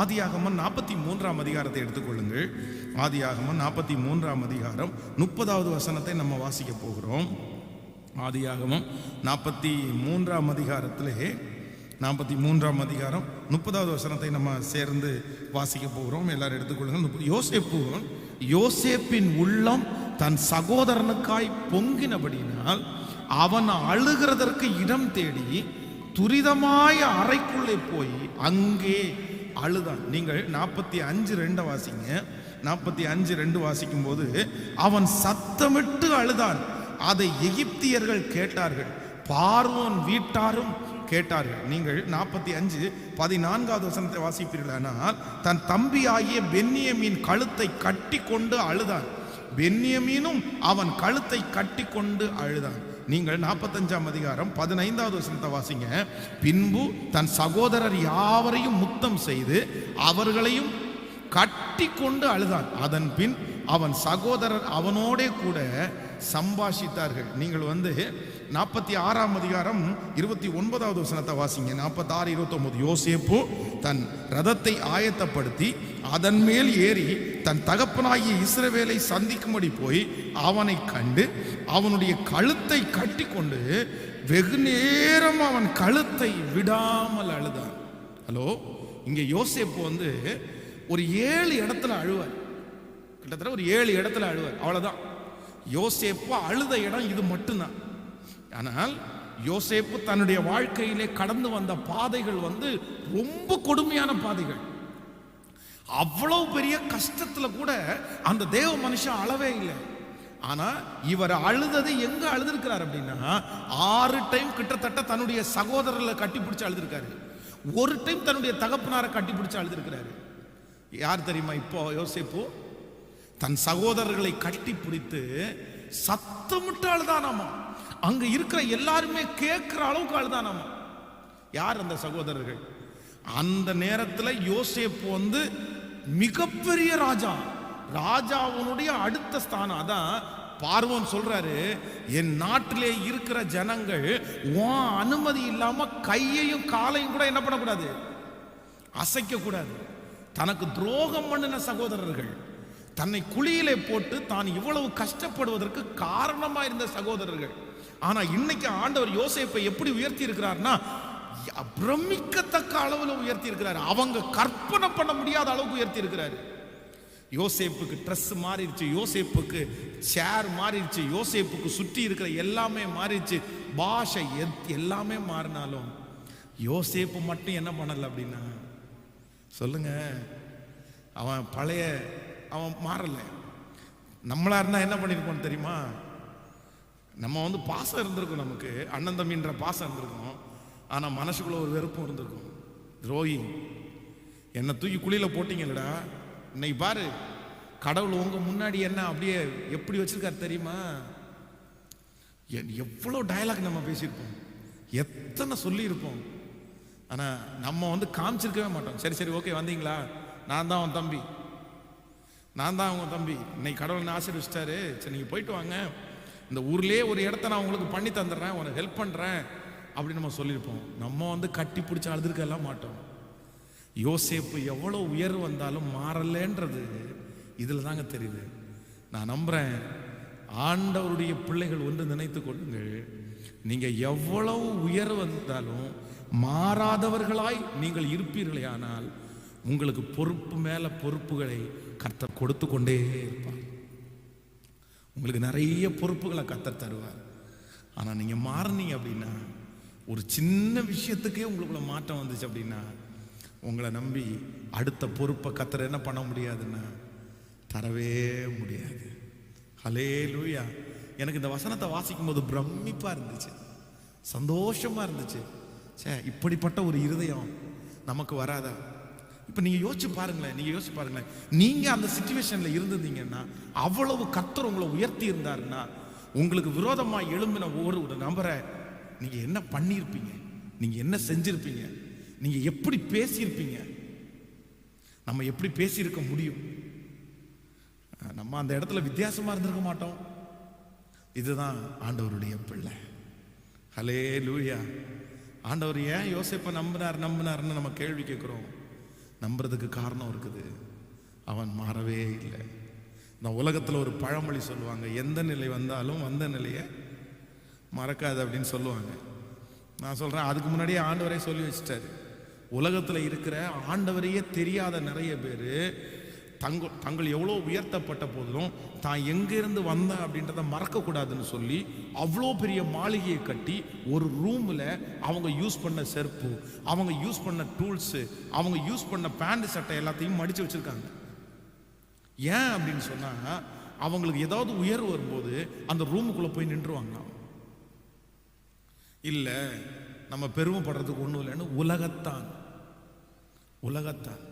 ஆதியாகமம் நாற்பத்தி மூன்றாம் அதிகாரத்தை எடுத்துக்கொள்ளுங்கள். ஆதியாகமம் நாற்பத்தி மூன்றாம் அதிகாரம் முப்பதாவது வசனத்தை நம்ம வாசிக்க போகிறோம். ஆதியாகமம் நாற்பத்தி மூன்றாம் அதிகாரத்திலே நாற்பத்தி மூன்றாம் அதிகாரம் முப்பதாவது வசனத்தை நம்ம சேர்ந்து வாசிக்க போகிறோம். எல்லாரும் எடுத்துக்கொள்ளுங்கள். யோசேப்பு யோசேப்பின் உள்ளம் தன் சகோதரனுக்காய் பொங்கினபடினால் அவன் அழுகிறதற்கு இடம் தேடி துரிதமாய அறைக்குள்ளே போய் அங்கே அழுதான். நீங்கள் நாற்பத்தி அஞ்சு ரெண்டை வாசிங்க. நாற்பத்தி அஞ்சு ரெண்டு வாசிக்கும் போது அவன் சத்தமிட்டு அழுதான். அதை எகிப்தியர்கள் கேட்டார்கள். பார்வோன் வீட்டாரும் கேட்டார்கள். நீங்கள் நாற்பத்தி அஞ்சு பதினான்காவது வசனத்தை வாசிப்பீர்களானால் தன் தம்பி ஆகிய பென்னியமின் கழுத்தை கட்டி கொண்டு அழுதான். பென்னியமீனும் அவன் கழுத்தை கட்டி கொண்டு அழுதான். நீங்கள் நாற்பத்தஞ்சாம் அதிகாரம் பதினைந்தாவது வசனத்தை வாசிங்க. பின்பு தன் சகோதரர் யாவரையும் முத்தம் செய்து அவர்களையும் கட்டி கொண்டு அழுதான். அதன் பின் அவன் சகோதரர் அவனோடே கூட சம்பாஷித்தார்கள். நீங்கள் வந்து நாற்பத்தி ஆறாம் அதிகாரம் இருபத்தி ஒன்பதாவது வசனத்தை வாசிங்க. நாற்பத்தாறு இருபத்தொம்பது. யோசேப்பு தன் ரதத்தை ஆயத்தப்படுத்தி அதன் மேல் ஏறி தன் தகப்பனாகிய இஸ்ரவேலை சந்திக்கும்படி போய் அவனை கண்டு அவனுடைய கழுத்தை கட்டிக்கொண்டு வெகு நேரம் அவன் கழுத்தை விடாமல் அழுதான். ஹலோ இங்கே யோசேப்பு வந்து ஒரு ஏழு இடத்துல அழுவார். கிட்டத்தட்ட ஒரு ஏழு இடத்துல அழுவார். அவ்வளோதான் யோசேப்பு அழுத இடம் இது மட்டும்தான். ஆனால் யோசேப்பு தன்னுடைய வாழ்க்கையிலே கடந்து வந்த பாதைகள் வந்து ரொம்ப கொடுமையான பாதைகள். அவ்வளவு பெரிய கஷ்டத்துல கூட அந்த தேவ மனுஷன் அளவே இல்லை. ஆனா இவர் அழுதது எங்க அழுதுருக்கிறார் அப்படின்னா ஆறு டைம் கிட்டத்தட்ட தன்னுடைய சகோதரர்களை கட்டி பிடிச்சி அழுதுருக்காரு. ஒரு டைம் தன்னுடைய தகப்பனாரை கட்டி பிடிச்சி அழுதுருக்கிறாரு. யார் தெரியுமா இப்போ யோசிப்போ? தன் சகோதரர்களை கட்டி பிடித்து சத்தமிட்டு அழுதானாமா அங்க இருக்கிற எல்லாருமே கேட்கிற அளவுக்கு அழுதானாமா யார் அந்த சகோதரர்கள்? அந்த நேரத்தில் யோசேப்பு வந்து மிகப்பெரிய ராஜா. ராஜாவுனுடைய அடுத்த ஸ்தானம். அதான் பார்வம் சொல்றாரு என் நாட்டிலே இருக்கிற ஜனங்கள் உன் அனுமதி இல்லாம கையையும் காலையும் கூட என்ன பண்ணக்கூடாது? அசைக்க கூடாது தனக்கு துரோகம் பண்ணின சகோதரர்கள் தன்னை குழியிலே போட்டு தான் இவ்வளவு கஷ்டப்படுவதற்கு காரணமா இருந்த சகோதரர்கள். ஆனா இன்னைக்கு ஆண்டவர் யோசேப்பை எப்படி உயர்த்தி இருக்கிறார்னா பிரமிக்கத்தக்க அளவுல உயர்த்தி இருக்கிறார் அவங்க கற்பனை பண்ண முடியாத அளவுக்கு உயர்த்தி இருக்கிறாரு யோசேப்புக்கு ட்ரெஸ் மாறிடுச்சு யோசேப்புக்கு சேர் மாறிடுச்சு யோசேப்புக்கு சுற்றி இருக்கிற எல்லாமே மாறிடுச்சு. பாஷை எத்- எல்லாமே மாறினாலும் யோசேப்பு மட்டும் என்ன பண்ணல அப்படின்னா சொல்லுங்க அவன் பழைய அவன் மாறலை. நம்மளா இருந்தால் என்ன பண்ணிருப்போம் தெரியுமா? நம்ம வந்து பாசம் இருந்திருக்கும் நமக்கு. அண்ணன் தம்பின்ற பாசம் இருந்திருக்கும். ஆனால் மனசுக்குள்ள ஒரு வெறுப்பும் இருந்திருக்கும். துரோகி. என்னை தூக்கி குழியில் போட்டிங்கல்லடா. இன்னைக்கு பாரு கடவுள் உங்கள் முன்னாடி என்ன அப்படியே எப்படி வச்சிருக்காரு தெரியுமா? எவ்வளோ டயலாக் நம்ம பேசியிருப்போம். எத்தனை சொல்லியிருப்போம். ஆனால் நம்ம வந்து காமிச்சிருக்கவே மாட்டோம். சரி சரி ஓகே வந்தீங்களா? நான் தான் உன் தம்பி. நான் தான் உங்கள் தம்பி. இன்னைக்கு கடவுள் என்ன ஆசீர்வச்சிட்டாரு. சரி நீங்கள் போயிட்டு வாங்க. இந்த ஊர்லேயே ஒரு இடத்த நான் உங்களுக்கு பண்ணி தந்துடுறேன். உனக்கு ஹெல்ப் பண்ணுறேன் அப்படின்னு நம்ம சொல்லியிருப்போம். நம்ம வந்து கட்டி பிடிச்சி அழுதுருக்கெல்லாம் மாட்டோம். யோசேப்பு எவ்வளோ உயர்வு வந்தாலும் மாறலன்றது இதில் தாங்க தெரியுது. நான் நம்புகிறேன் ஆண்டவருடைய பிள்ளைகள் ஒன்று நினைத்து கொள்ளுங்கள். நீங்கள் எவ்வளவு உயர்வு வந்தாலும் மாறாதவர்களாய் நீங்கள் இருப்பீர்களே ஆனால் உங்களுக்கு பொறுப்பு மேலே பொறுப்புகளை கர்த்தர் கொடுத்து கொண்டே இருப்பார். உங்களுக்கு நிறைய பொறுப்புகளை கர்த்தர் தருவார். ஆனால் நீங்கள் மாறினீங்க அப்படின்னா ஒரு சின்ன விஷயத்துக்கே உங்களுக்குள்ள மாற்றம் வந்துச்சு அப்படின்னா உங்களை நம்பி அடுத்த பொறுப்பை கத்தர் என்ன பண்ண முடியாதுன்னா தரவே முடியாது. ஹலே லூயா எனக்கு இந்த வசனத்தை வாசிக்கும் போது பிரமிப்பாக இருந்துச்சு. சந்தோஷமாக இருந்துச்சு. சே இப்படிப்பட்ட ஒரு இருதயம் நமக்கு வராதா? இப்ப நீங்க யோசிச்சு பாருங்களேன் நீங்க யோசிச்சு பாருங்களேன். நீங்க அந்த சுச்சுவேஷன்ல இருந்திருந்தீங்கன்னா அவ்வளவு கத்தர் உங்களை உயர்த்தி இருந்தாருன்னா உங்களுக்கு விரோதமா எழும்பின ஒரு ஒரு நபரை நீங்க என்ன பண்ணியிருப்பீங்க? நீங்க என்ன செஞ்சிருப்பீங்க? நீங்க எப்படி பேசியிருப்பீங்க? நம்ம எப்படி பேசியிருக்க முடியும்? நம்ம அந்த இடத்துல வித்தியாசமா இருந்திருக்க மாட்டோம். இதுதான் ஆண்டவருடைய பிள்ளை. ஹலே லூயா ஆண்டவர் ஏன் யோசிப்பை நம்பினார் நம்பினார்னு நம்ம கேள்வி கேட்குறோம். நம்புறதுக்கு காரணம் இருக்குது. அவன் மாறவே இல்லை. இந்த உலகத்தில் ஒரு பழமொழி சொல்லுவாங்க எந்த நிலை வந்தாலும் வந்த நிலையை மறக்காது அப்படின்னு சொல்லுவாங்க. நான் சொல்கிறேன் அதுக்கு முன்னாடியே ஆண்டவரே சொல்லி வச்சிட்டாரு. உலகத்தில் இருக்கிற ஆண்டவரையே தெரியாத நிறைய பேர் தங்க தங்கள் எவ்வளோ உயர்த்தப்பட்ட போதிலும் தான் எங்கேருந்து வந்தேன் அப்படின்றத மறக்கக்கூடாதுன்னு சொல்லி அவ்வளோ பெரிய மாளிகையை கட்டி ஒரு ரூமில் அவங்க யூஸ் பண்ண செருப்பு அவங்க யூஸ் பண்ண டூல்ஸு அவங்க யூஸ் பண்ண பேண்ட் சட்டை எல்லாத்தையும் மடித்து வச்சுருக்காங்க. ஏன் அப்படின்னு சொன்னால் அவங்களுக்கு ஏதாவது உயர்வு வரும்போது அந்த ரூமுக்குள்ளே போய் நின்றுவாங்க. இல்லை நம்ம பெருமைப்படுறதுக்கு ஒன்றும் இல்லைன்னு உலகத்தான். உலகத்தான்.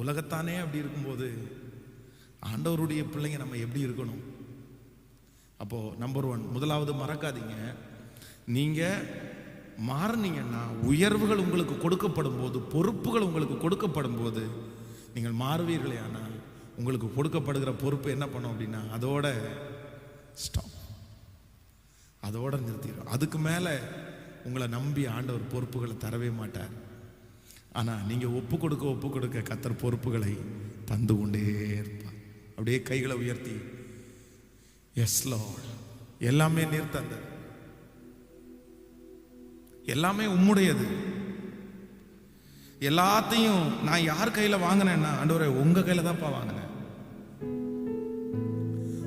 உலகத்தானே அப்படி இருக்கும்போது ஆண்டவருடைய பிள்ளைங்க நம்ம எப்படி இருக்கணும்? அப்போது நம்பர் ஒன் முதலாவது மறக்காதீங்க. நீங்கள் மாறுனீங்கன்னா உயர்வுகள் உங்களுக்கு கொடுக்கப்படும் போது பொறுப்புகள் உங்களுக்கு கொடுக்கப்படும் போது நீங்கள் மாறுவீர்களே ஆனால் உங்களுக்கு கொடுக்கப்படுகிற பொறுப்பு என்ன பண்ணும் அப்படின்னா அதோட ஸ்டாப் அதோட நிறுத்திடும் அதுக்கு மேலே உங்களை நம்பி ஆண்டவர் பொறுப்புகளை தரவே மாட்டார். ஆனால் நீங்கள் ஒப்பு கொடுக்க ஒப்பு கொடுக்க கத்தர் பொறுப்புகளை தந்து கொண்டே இருப்பார். அப்படியே கைகளை உயர்த்தி எஸ் லார்ட் எல்லாமே நீர் எல்லாமே உம்முடையது. எல்லாத்தையும் நான் யார் கையில் வாங்கினேன்னா அண்டவரே உங்க கையில் தான்ப்பா வாங்கினேன்.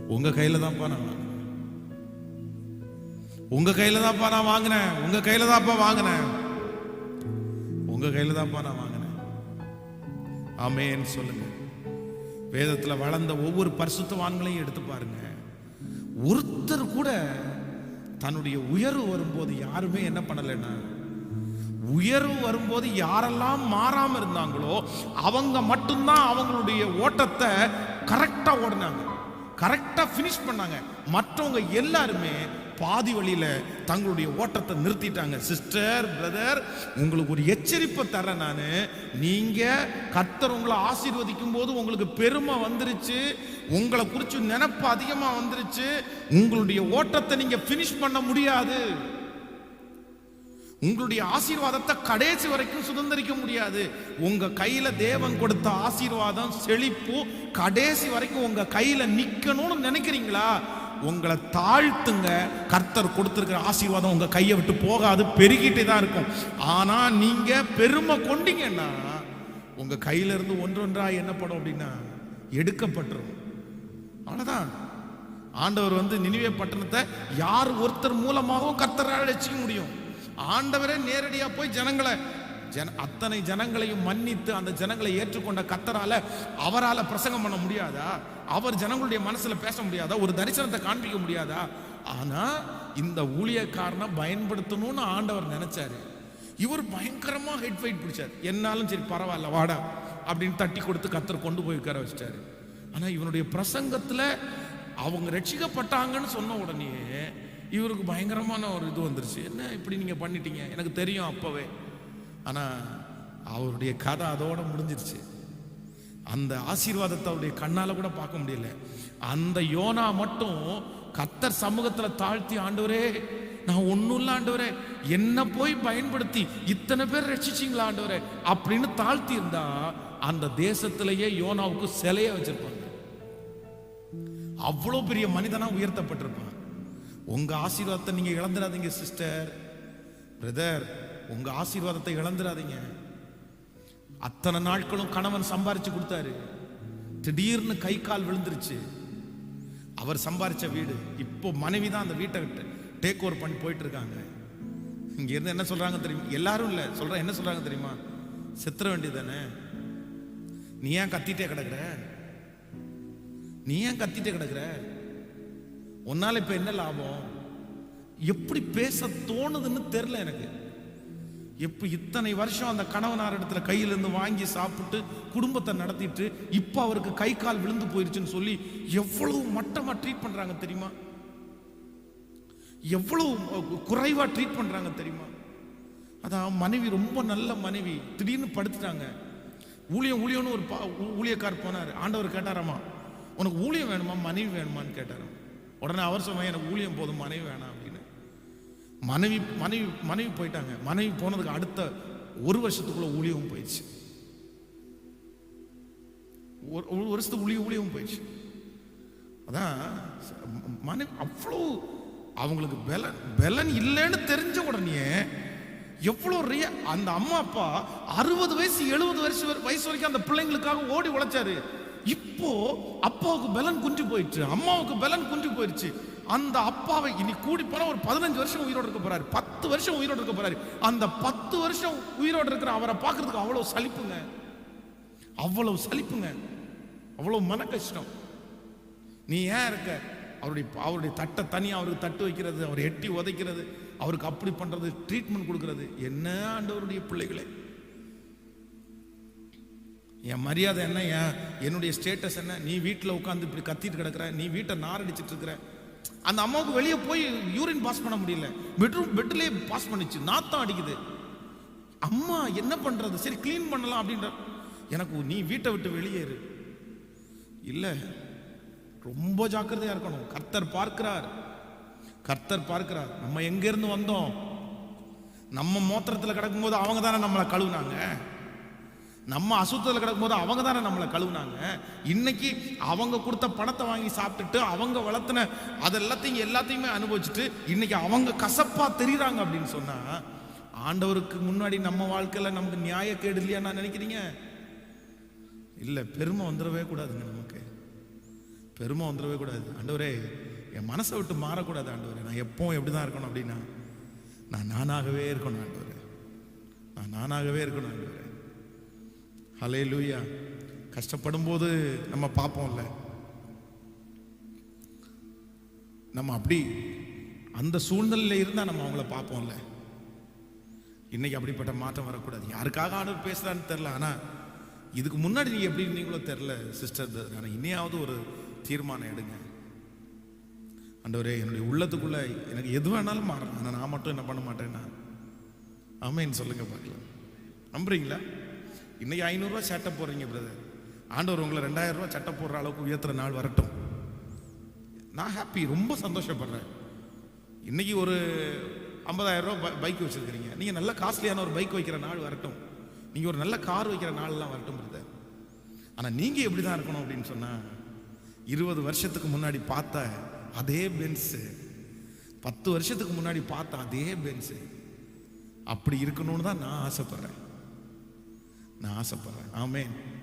உங்க கையில் தான்ப்பா நான் வாங்கினேன். உங்க கையில் தான்ப்பா நான் வாங்கினேன். உங்க கையில் தான்ப்பா வாங்கினேன். உங்க கையில தான்ப்பா நான் வாங்கினேன். ஆமேன்னு சொல்லுங்க. வேதத்துல வளர்ந்த ஒவ்வொரு பரிசுத்தவான்களையும் எடுத்து பாருங்க. ஒருத்தர் கூட தன்னுடைய உயர்வு வரும்போது யாருமே என்ன பண்ணலைன்னா உயர்வு வரும்போது யாரெல்லாம் மாறாம இருந்தாங்களோ அவங்க மட்டும்தான் அவங்களுடைய ஓட்டத்தை கரெக்டா ஓடினாங்க. கரெக்டா ஃபினிஷ் பண்ணாங்க. மற்றவங்க எல்லாருமே பாதி வழியில் தங்களுடைய ஓட்டத்தை நிறுத்திட்டாங்க. சிஸ்டர் பிரதர் உங்களுக்கு ஒரு எச்சரிப்பை தரேன் நான். நீங்கள் கர்த்தர் உங்களை ஆசீர்வதிக்கும் போது உங்களுக்கு பெருமை வந்துருச்சு. உங்களை குறித்து நினப்பு அதிகமாக வந்துருச்சு. உங்களுடைய ஓட்டத்தை நீங்கள் ஃபினிஷ் பண்ண முடியாது. உங்களுடைய ஆசீர்வாதத்தை கடைசி வரைக்கும் சுதந்திரிக்க முடியாது. உங்க கையில தேவன் கொடுத்த ஆசீர்வாதம் செழிப்பு கடைசி வரைக்கும் உங்க கையில நிக்கணும்னு நினைக்கிறீங்களா? உங்களை தாழ்த்துங்க. கர்த்தர் கொடுத்துருக்கிற ஆசீர்வாதம் உங்கள் கையை விட்டு போகாது பெருகிட்டே தான் இருக்கும். ஆனால் நீங்கள் பெருமை கொண்டீங்கன்னா உங்கள் கையில இருந்து ஒன்றொன்றா என்ன படும் அப்படின்னா எடுக்கப்பட்டுரும். அவ்வளோதான் ஆண்டவர் வந்து நினைவே பட்டணத்தை யார் ஒருத்தர் மூலமாகவும் கர்த்தரால் அழைச்சிக்க முடியும். ஆண்டவரே நேரடியாக போய் ஜனங்களை ஜன அத்தனை ஜனங்களையும் மன்னித்து அந்த ஜனங்களை ஏற்றுக்கொண்ட கத்தரால அவரால் பிரசங்கம் பண்ண முடியாதா? அவர் ஜனங்களுடைய மனசுல பேச முடியாதா? ஒரு தரிசனத்தை காண்பிக்க முடியாதா? ஆனா இந்த ஊழியக்காரனை பயன்படுத்தணும்னு ஆண்டவர் நினைச்சாரு. இவர் பயங்கரமா ஹெட் ஃபைட் பிடிச்சார். என்னாலும் சரி பரவாயில்ல வாடா அப்படின்னு தட்டி கொடுத்து கத்தர் கொண்டு போய் உட்கார வச்சிட்டாரு. ஆனா இவனுடைய பிரசங்கத்துல அவங்க ரட்சிக்கப்பட்டாங்கன்னு சொன்ன உடனே இவருக்கு பயங்கரமான ஒரு இது வந்துருச்சு. என்ன இப்படி நீங்க பண்ணிட்டீங்க? எனக்கு தெரியும் அப்பவே. ஆனால் அவருடைய கதை அதோட முடிஞ்சிருச்சு. அந்த ஆசீர்வாதத்தை அவருடைய கண்ணால் கூட பார்க்க முடியல. அந்த யோனா மட்டும் கத்தர் சமூகத்தில் தாழ்த்தி ஆண்டவரே நான் ஒன்றும் இல்லை ஆண்டவரே என்னை போய் பயன்படுத்தி இத்தனை பேர் ரட்சிச்சிங்களா ஆண்டவரே? அப்படின்னு தாழ்த்தி இருந்தா அந்த தேசத்திலேயே யோனாவுக்கு சிலைய வச்சிருப்பாங்க. அவ்வளோ பெரிய மனிதனா உயர்த்தப்பட்டிருப்பான். உங்க ஆசீர்வாதத்தை நீங்க இழந்துடாதீங்க சிஸ்டர். பிரதர் உங்க ஆசீர்வாதத்தை இழந்துடாதீங்க. அத்தனை நாட்களும் கணவன் சம்பாரிச்சு கொடுத்தாரு. திடீர்னு கை கால் விழுந்துருச்சு. அவர் சம்பாரிச்ச வீடு இப்போ மனைவி தான் அந்த வீட்டை விட்டு டேக் ஓவர் பண்ணி போயிட்டு இருக்காங்க இங்க இருந்து என்ன சொல்றாங்க தெரியுமா? எல்லாரும் இல்ல சொல்ற என்ன சொல்றாங்க தெரியுமா? செத்துற வேண்டியதானே நீ ஏன் கத்திட்டே கிடக்குற? நீ ஏன் கத்திட்டே கிடக்குற? உன்னால இப்ப என்ன லாபம்? எப்படி பேச தோணுதுன்னு தெரியல எனக்கு. எப்போ இத்தனை வருஷம் அந்த கணவனார் இடத்துல கையிலேருந்து வாங்கி சாப்பிட்டு குடும்பத்தை நடத்திட்டு இப்போ அவருக்கு கை கால் விழுந்து போயிருச்சுன்னு சொல்லி எவ்வளவு மட்டமாக ட்ரீட் பண்ணுறாங்க தெரியுமா? எவ்வளவு குறைவாக ட்ரீட் பண்ணுறாங்க தெரியுமா? அதான் மனைவி ரொம்ப நல்ல மனைவி. திடீர்னு படுத்துட்டாங்க. ஊழியம் ஊழியம்னு ஒரு பா- ஊழியக்கார் போனார். ஆண்டவர் கேட்டாராமா? உனக்கு ஊழியம் வேணுமா? மனைவி வேணுமான்னு கேட்டாராம். உடனே அவர் சொன்னால் எனக்கு ஊழியம் போதும் மனைவி வேணாம். மனைவி மனைவி மனைவி போயிட்டாங்க. மனைவி போனதுக்கு அடுத்த ஒரு வருஷத்துக்குள்ள ஊழியவும் போயிடுச்சு. ஒரு ஒரு வருஷத்துக்கு உளிய உளியவும் போயிடுச்சு. அதான் மனைவி அவ்வளோ அவங்களுக்கு பலன் பலன் இல்லைன்னு தெரிஞ்ச உடனே எவ்வளோ ரிய அந்த அம்மா அப்பா அறுபது வயசு எழுபது வயசு வயசு வரைக்கும் அந்த பிள்ளைங்களுக்காக ஓடி உழைச்சாரு. இப்போ அப்பாவுக்கு பலன் குஞ்சு போயிடுச்சு அம்மாவுக்கு பலன் குஞ்சு போயிடுச்சு. அந்த அப்பாவை இனி கூடி போனா ஒரு பதினஞ்சு வருஷம் உயிரோடு இருக்க போறாரு. பத்து வருஷம் உயிரோடு இருக்க போறாரு. அந்த பத்து வருஷம் உயிரோடு இருக்கிற அவரை பார்க்கறதுக்கு அவ்வளவு சலிப்புங்க. அவ்வளவு சலிப்புங்க. அவ்வளவு மன கஷ்டம் நீ ஏன் இருக்க? அவருடைய அவருடைய தட்டை தனியாக அவருக்கு தட்டு வைக்கிறது அவர் எட்டி உதைக்கிறது அவருக்கு அப்படி பண்றது ட்ரீட்மெண்ட் கொடுக்கறது. என்ன ஆண்டவருடைய பிள்ளைகளே? என் மரியாதை என்ன? என் என்னுடைய ஸ்டேட்டஸ் என்ன? நீ வீட்டில் உட்காந்து இப்படி கத்திட்டு கிடக்குற? நீ வீட்டை நாரடிச்சிட்டு இருக்கிற? அந்த அம்மாவுக்கு வெளியே போய் யூரின் பாஸ் பண்ண முடியல. பெட்ரூம் பெட்லேயே பாஸ் பண்ணிச்சு. நாத்தம் அடிக்குது. அம்மா என்ன பண்றது? சரி க்ளீன் பண்ணலாம் அப்படின்ற எனக்கு நீ வீட்டை விட்டு வெளியேறு இல்லை ரொம்ப ஜாக்கிரதையா இருக்கணும். கர்த்தர் பார்க்கிறார். கர்த்தர் பார்க்கிறார். நம்ம எங்க இருந்து வந்தோம்? நம்ம மோத்திரத்தில் கிடக்கும்போது அவங்க தானே நம்மளை கழுவுனாங்க. நம்ம அசுத்தத்தில் கிடக்கும்போது அவங்க தானே நம்மளை கழுவுனாங்க. இன்னைக்கு அவங்க கொடுத்த பணத்தை வாங்கி சாப்பிட்டுட்டு அவங்க வளர்த்தின அது எல்லாத்தையும் எல்லாத்தையுமே அனுபவிச்சுட்டு இன்னைக்கு அவங்க கசப்பா தெரியுறாங்க அப்படின்னு சொன்னா ஆண்டவருக்கு முன்னாடி நம்ம வாழ்க்கையில நமக்கு நியாயக்கேடு இல்லையா நான் நினைக்கிறீங்க? இல்லை பெருமை வந்துடவே கூடாதுங்க நமக்கு. பெருமை வந்துடவே கூடாது. ஆண்டவரே என் மனசை விட்டு மாறக்கூடாது ஆண்டவரே. நான் எப்பவும் எப்படி தான் இருக்கணும் அப்படின்னா நான் நானாகவே இருக்கணும் ஆண்டவரே. நான் நானாகவே இருக்கணும் ஆண்டவரே. ஹலே லூயா கஷ்டப்படும் போது நம்ம பார்ப்போம்ல. நம்ம அப்படி அந்த சூழ்நிலையில இருந்தால் நம்ம அவங்கள பார்ப்போம்ல. இன்னைக்கு அப்படிப்பட்ட மாற்றம் வரக்கூடாது. யாருக்காக ஆண்டவர் பேசுகிறான்னு தெரில ஆனால் இதுக்கு முன்னாடி நீங்கள் எப்படி இருந்தீங்களோ தெரில சிஸ்டர் ஆனால் இனியாவது ஒரு தீர்மானம் எடுங்க. அண்டவரே என்னுடைய உள்ளத்துக்குள்ள எனக்கு எது வேணாலும் மாறலாம். ஆனால் நான் மட்டும் என்ன பண்ண மாட்டேன்னா? ஆமேன்னு சொல்லுங்க பார்க்கலாம். நம்புறீங்களா? இன்னைக்கு ஐநூறுரூவா சட்டை போடுறீங்க பிரதர் ஆண்டவர் உங்களை ரெண்டாயிரம் ரூபா சட்டை போடுற அளவுக்கு உயர்த்துற நாள் வரட்டும். நான் ஹாப்பி ரொம்ப சந்தோஷப்படுறேன். இன்னைக்கு ஒரு ஐம்பதாயிரம் ரூபா பைக் வச்சுருக்கிறீங்க. நீங்கள் நல்ல காஸ்ட்லியான ஒரு பைக் வைக்கிற நாள் வரட்டும். நீங்கள் ஒரு நல்ல கார் வைக்கிற நாள்லாம் வரட்டும் பிரதர் ஆனால் நீங்கள் எப்படி தான் இருக்கணும் அப்படின்னு சொன்னால் இருபது வருஷத்துக்கு முன்னாடி பார்த்த அதே பென்ஸு பத்து வருஷத்துக்கு முன்னாடி பார்த்த அதே பென்ஸு அப்படி இருக்கணும்னு தான் நான் ஆசைப்பட்றேன். நான் ஆசைப்படுறேன். ஆமேன்.